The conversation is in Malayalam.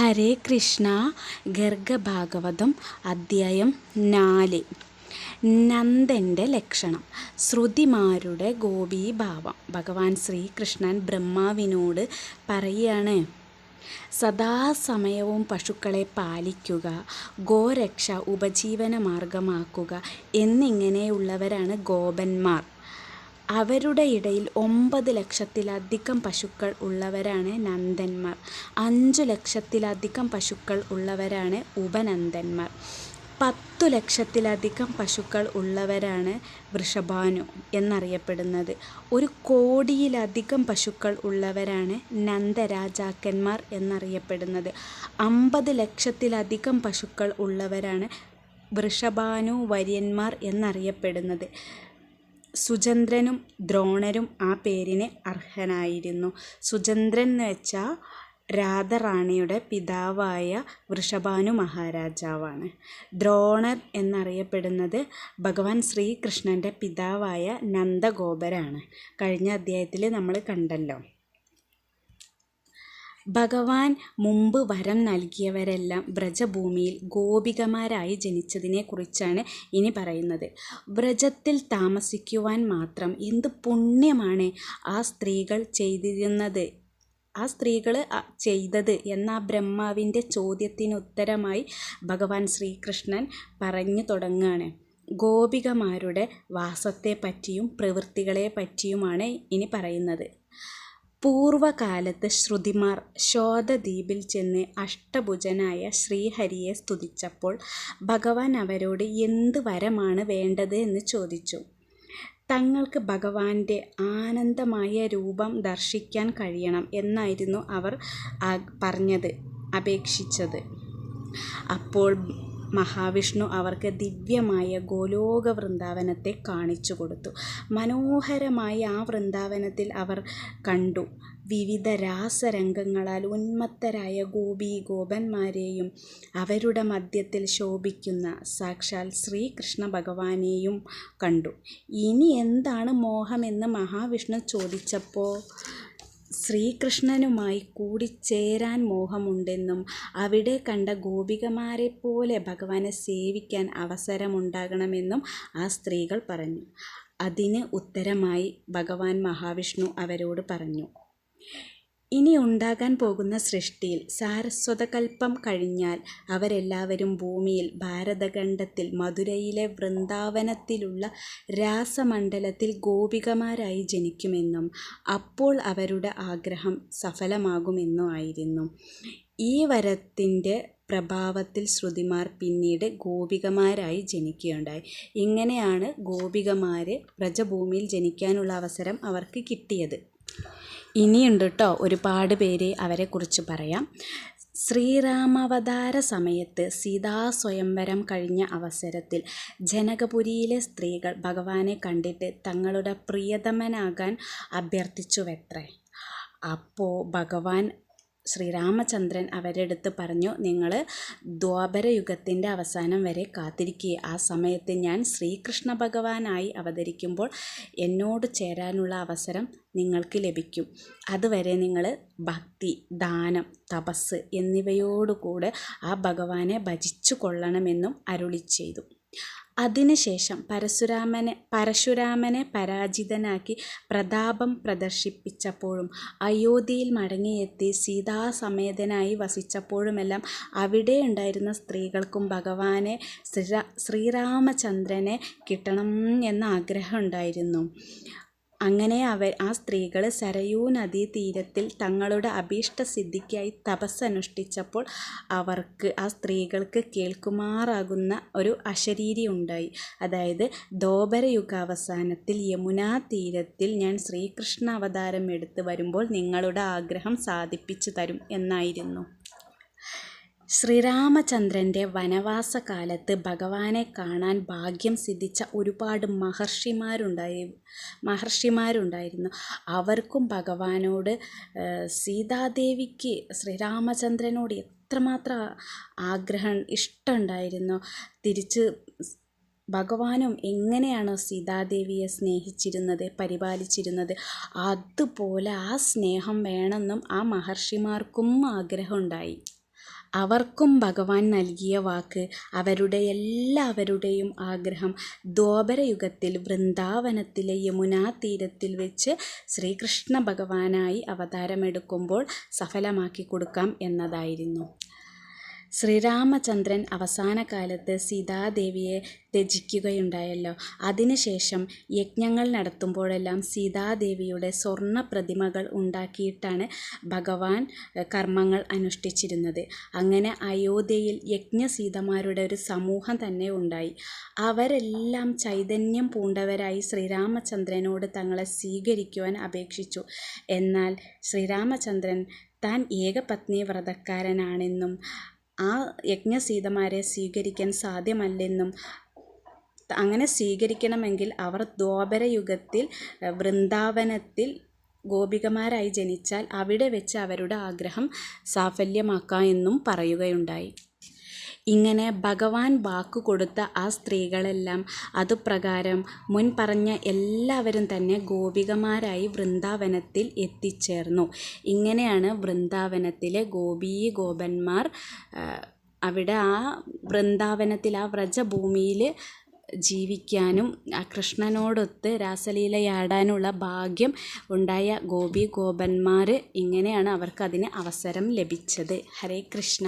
ഹരേ കൃഷ്ണ ഗർഗഭാഗവതം അദ്ധ്യായം നാല്. നന്ദന്റെ ലക്ഷണം. ശ്രുതിമാരുടെ ഗോപീഭാവം. ഭഗവാൻ ശ്രീകൃഷ്ണൻ ബ്രഹ്മാവിനോട് പറയുകയാണ് സദാസമയവും പശുക്കളെ പാലിക്കുക ഗോരക്ഷ ഉപജീവന മാർഗമാക്കുക എന്നിങ്ങനെയുള്ളവരാണ് ഗോപന്മാർ. അവരുടെ ഇടയിൽ ഒമ്പത് ലക്ഷത്തിലധികം പശുക്കൾ ഉള്ളവരാണ് നന്ദന്മാർ. അഞ്ചു ലക്ഷത്തിലധികം പശുക്കൾ ഉള്ളവരാണ് ഉപനന്ദന്മാർ. പത്തു ലക്ഷത്തിലധികം പശുക്കൾ ഉള്ളവരാണ് വൃഷഭാനു എന്നറിയപ്പെടുന്നത്. ഒരു കോടിയിലധികം പശുക്കൾ ഉള്ളവരാണ് നന്ദരാജാക്കന്മാർ എന്നറിയപ്പെടുന്നത്. അമ്പത് ലക്ഷത്തിലധികം പശുക്കൾ ഉള്ളവരാണ് വൃഷഭാനു വര്യന്മാർ എന്നറിയപ്പെടുന്നത്. സുചന്ദ്രനും ദ്രോണരും ആ പേരിന് അർഹനായിരുന്നു. സുചന്ദ്രൻ എന്ന് വെച്ചാൽ രാധറാണിയുടെ പിതാവായ വൃഷഭാനു മഹാരാജാവാണ്. ദ്രോണർ എന്നറിയപ്പെടുന്നത് ഭഗവാൻ ശ്രീകൃഷ്ണന്റെ പിതാവായ നന്ദഗോപരാണ്. കഴിഞ്ഞ അധ്യായത്തിൽ നമ്മൾ കണ്ടല്ലോ. ഭഗവാൻ മുമ്പ് വരം നൽകിയവരെല്ലാം വ്രജഭൂമിയിൽ ഗോപികമാരായി ജനിച്ചതിനെക്കുറിച്ചാണ് ഇനി പറയുന്നത്. വ്രജത്തിൽ താമസിക്കുവാൻ മാത്രം എന്ത് പുണ്യമാണ് ആ സ്ത്രീകൾ ചെയ്തിരുന്നത്? ആ സ്ത്രീകൾ ചെയ്തത് എന്ന ബ്രഹ്മാവിന്റെ ചോദ്യത്തിന് ഉത്തരമായി ഭഗവാൻ ശ്രീകൃഷ്ണൻ പറഞ്ഞു തുടങ്ങുകയാണ്. ഗോപികമാരുടെ വാസത്തെ പറ്റിയും പ്രവൃത്തികളെ പറ്റിയുമാണ് ഇനി പറയുന്നത്. പൂർവകാലത്ത് ശ്രുതിമാർ ശോധദ്വീപിൽ ചെന്ന് അഷ്ടഭുജനായ ശ്രീഹരിയെ സ്തുതിച്ചപ്പോൾ ഭഗവാൻ അവരോട് എന്ത് വരമാണ് വേണ്ടത്? എന്ന് ചോദിച്ചു. തങ്ങൾക്ക് ഭഗവാന്റെ ആനന്ദമായ രൂപം ദർശിക്കാൻ കഴിയണം എന്നായിരുന്നു അവർ പറഞ്ഞത് അപേക്ഷിച്ചത്. അപ്പോൾ മഹാവിഷ്ണു അവർക്ക് ദിവ്യമായ ഗോലോക വൃന്ദാവനത്തെ കാണിച്ചു കൊടുത്തു. മനോഹരമായ ആ വൃന്ദാവനത്തിൽ അവർ കണ്ടു. വിവിധ രാസരംഗങ്ങളാൽ ഉന്മത്തരായ ഗോപി ഗോപന്മാരെയും അവരുടെ മധ്യത്തിൽ ശോഭിക്കുന്ന സാക്ഷാൽ ശ്രീകൃഷ്ണ ഭഗവാനെയും കണ്ടു. ഇനി എന്താണ് മോഹമെന്ന് മഹാവിഷ്ണു ചോദിച്ചപ്പോൾ ശ്രീകൃഷ്ണനുമായി കൂടിച്ചേരാൻ മോഹമുണ്ടെന്നും അവിടെ കണ്ട ഗോപികമാരെ പോലെ ഭഗവാനെ സേവിക്കാൻ അവസരമുണ്ടാകണമെന്നും ആ സ്ത്രീകൾ പറഞ്ഞു. അതിന് ഉത്തരമായി ഭഗവാൻ മഹാവിഷ്ണു അവരോട് പറഞ്ഞു. ഇനി ഉണ്ടാകാൻ പോകുന്ന സൃഷ്ടിയിൽ സാരസ്വതകൽപ്പം കഴിഞ്ഞാൽ അവരെല്ലാവരും ഭൂമിയിൽ ഭാരതഖണ്ഡത്തിൽ മധുരയിലെ വൃന്ദാവനത്തിലുള്ള രാസമണ്ഡലത്തിൽ ഗോപികമാരായി ജനിക്കുമെന്നും അപ്പോൾ അവരുടെ ആഗ്രഹം സഫലമാകുമെന്നും ആയിരുന്നു. ഈ വരത്തിന്റെ പ്രഭാവത്തിൽ ശ്രുതിമാർ പിന്നീട് ഗോപികമാരായി ജനിക്കുകയുണ്ടായി. ഇങ്ങനെയാണ് ഗോപികമാരെ വ്രജഭൂമിയിൽ ജനിക്കാനുള്ള അവസരം അവർക്ക് കിട്ടിയത്. ഇനിയുണ്ട് കേട്ടോ ഒരുപാട് പേര് അവരെക്കുറിച്ച് പറയാം. ശ്രീരാമാവതാര സമയത്ത് സീതാ സ്വയംവരം കഴിഞ്ഞ അവസരത്തിൽ ജനകപുരിയിലെ സ്ത്രീകൾ ഭഗവാനെ കണ്ടിട്ട് തങ്ങളുടെ പ്രിയതമനാകാൻ അഭ്യർത്ഥിച്ചുവത്രേ? അപ്പോൾ ഭഗവാൻ ശ്രീരാമചന്ദ്രൻ അവരെടുത്ത് പറഞ്ഞു നിങ്ങൾ ദ്വാപരയുഗത്തിന്റെ അവസാനം വരെ കാത്തിരിക്കുക ആ സമയത്ത് ഞാൻ ശ്രീകൃഷ്ണ ഭഗവാനായി അവതരിക്കുമ്പോൾ എന്നോട് ചേരാനുള്ള അവസരം നിങ്ങൾക്ക് ലഭിക്കും. അതുവരെ നിങ്ങൾ ഭക്തി ദാനം തപസ് എന്നിവയോടുകൂടെ ആ ഭഗവാനെ ഭജിച്ചു കൊള്ളണമെന്നും അരുളി ചെയ്തു അതിനുശേഷം പരശുരാമനെ പരശുരാമനെ പരാജിതനാക്കി പ്രതാപം പ്രദർശിപ്പിച്ചപ്പോഴും അയോധ്യയിൽ മടങ്ങിയെത്തി സീതാസമേതനായി വസിച്ചപ്പോഴുമെല്ലാം അവിടെ ഉണ്ടായിരുന്ന സ്ത്രീകൾക്കും ഭഗവാനെ ശ്രീരാമചന്ദ്രനെ കിട്ടണം എന്ന ആഗ്രഹം ഉണ്ടായിരുന്നു. അങ്ങനെ അവർ ആ സ്ത്രീകൾ സരയൂ തീരത്തിൽ തങ്ങളുടെ അഭീഷ്ട അഭീഷ്ടസിദ്ധിക്കായി തപസ്സനുഷ്ഠിച്ചപ്പോൾ അവർക്ക് ആ സ്ത്രീകൾക്ക് കേൾക്കുമാറാകുന്ന ഒരു അശരീരി ഉണ്ടായി അതായത് ദ്വാപരയുഗാവസാനത്തിൽ യമുനാ തീരത്തിൽ ഞാൻ ശ്രീകൃഷ്ണ അവതാരം എടുത്തു വരുമ്പോൾ നിങ്ങളുടെ ആഗ്രഹം സാധിപ്പിച്ചു തരും എന്നായിരുന്നു. ശ്രീരാമചന്ദ്രന്റെ വനവാസകാലത്ത് ഭഗവാനെ കാണാൻ ഭാഗ്യം സിദ്ധിച്ച ഒരുപാട് മഹർഷിമാരുണ്ടായി മഹർഷിമാരുണ്ടായിരുന്നു. അവർക്കും ഭഗവാനോട് സീതാദേവിക്ക് ശ്രീരാമചന്ദ്രനോട് എത്രമാത്രം ആഗ്രഹം ഇഷ്ടമുണ്ടായിരുന്നു. തിരിച്ച് ഭഗവാനും എങ്ങനെയാണോ സീതാദേവിയെ സ്നേഹിച്ചിരുന്നത് പരിപാലിച്ചിരുന്നത്? അതുപോലെ ആ സ്നേഹം വേണമെന്നും ആ മഹർഷിമാർക്കും ആഗ്രഹമുണ്ടായി. അവർക്കും ഭഗവാൻ നൽകിയ വാക്ക് അവരുടെ എല്ലാവരുടെയും ആഗ്രഹം ദ്വാപരയുഗത്തിൽ വൃന്ദാവനത്തിലെ യമുനാ തീരത്തിൽ വെച്ച് ശ്രീകൃഷ്ണ ഭഗവാനായി അവതാരമെടുക്കുമ്പോൾ സഫലമാക്കി കൊടുക്കാം എന്നതായിരുന്നു. ശ്രീരാമചന്ദ്രൻ അവസാന കാലത്ത് സീതാദേവിയെ ത്യജിക്കുകയുണ്ടായല്ലോ. അതിനുശേഷം യജ്ഞങ്ങൾ നടത്തുമ്പോഴെല്ലാം സീതാദേവിയുടെ സ്വർണ പ്രതിമകൾ ഉണ്ടാക്കിയിട്ടാണ് ഭഗവാൻ കർമ്മങ്ങൾ അനുഷ്ഠിച്ചിരുന്നത്. അങ്ങനെ അയോധ്യയിൽ യജ്ഞസീതമാരുടെ ഒരു സമൂഹം തന്നെ ഉണ്ടായി. അവരെല്ലാം ചൈതന്യം പൂണ്ടവരായി ശ്രീരാമചന്ദ്രനോട് തങ്ങളെ സ്വീകരിക്കുവാൻ അപേക്ഷിച്ചു. എന്നാൽ ശ്രീരാമചന്ദ്രൻ താൻ ഏകപത്നി വ്രതക്കാരനാണെന്നും ആ യജ്ഞസീതമാരെ സ്വീകരിക്കാൻ സാധ്യമല്ലെന്നും അങ്ങനെ സ്വീകരിക്കണമെങ്കിൽ അവർ ദ്വാപരയുഗത്തിൽ വൃന്ദാവനത്തിൽ ഗോപികമാരായി ജനിച്ചാൽ അവിടെ വെച്ച് അവരുടെ ആഗ്രഹം സാഫല്യമാക്കാം എന്നും പറയുകയുണ്ടായി. ഇങ്ങനെ ഭഗവാൻ വാക്കു കൊടുത്ത ആ സ്ത്രീകളെല്ലാം അതുപ്രകാരം മുൻ പറഞ്ഞ എല്ലാവരും തന്നെ ഗോപികമാരായി വൃന്ദാവനത്തിൽ എത്തിച്ചേർന്നു. ഇങ്ങനെയാണ് വൃന്ദാവനത്തിലെ ഗോപീ ഗോപന്മാർ അവിടെ ആ വൃന്ദാവനത്തിൽ ആ വ്രജഭൂമിയിൽ ജീവിക്കാനും ആ കൃഷ്ണനോടൊത്ത് രാസലീലയാടാനുള്ള ഭാഗ്യം ഉണ്ടായ ഗോപി ഗോപന്മാർ ഇങ്ങനെയാണ് അവർക്കതിന് അവസരം ലഭിച്ചത്. ഹരേ കൃഷ്ണ.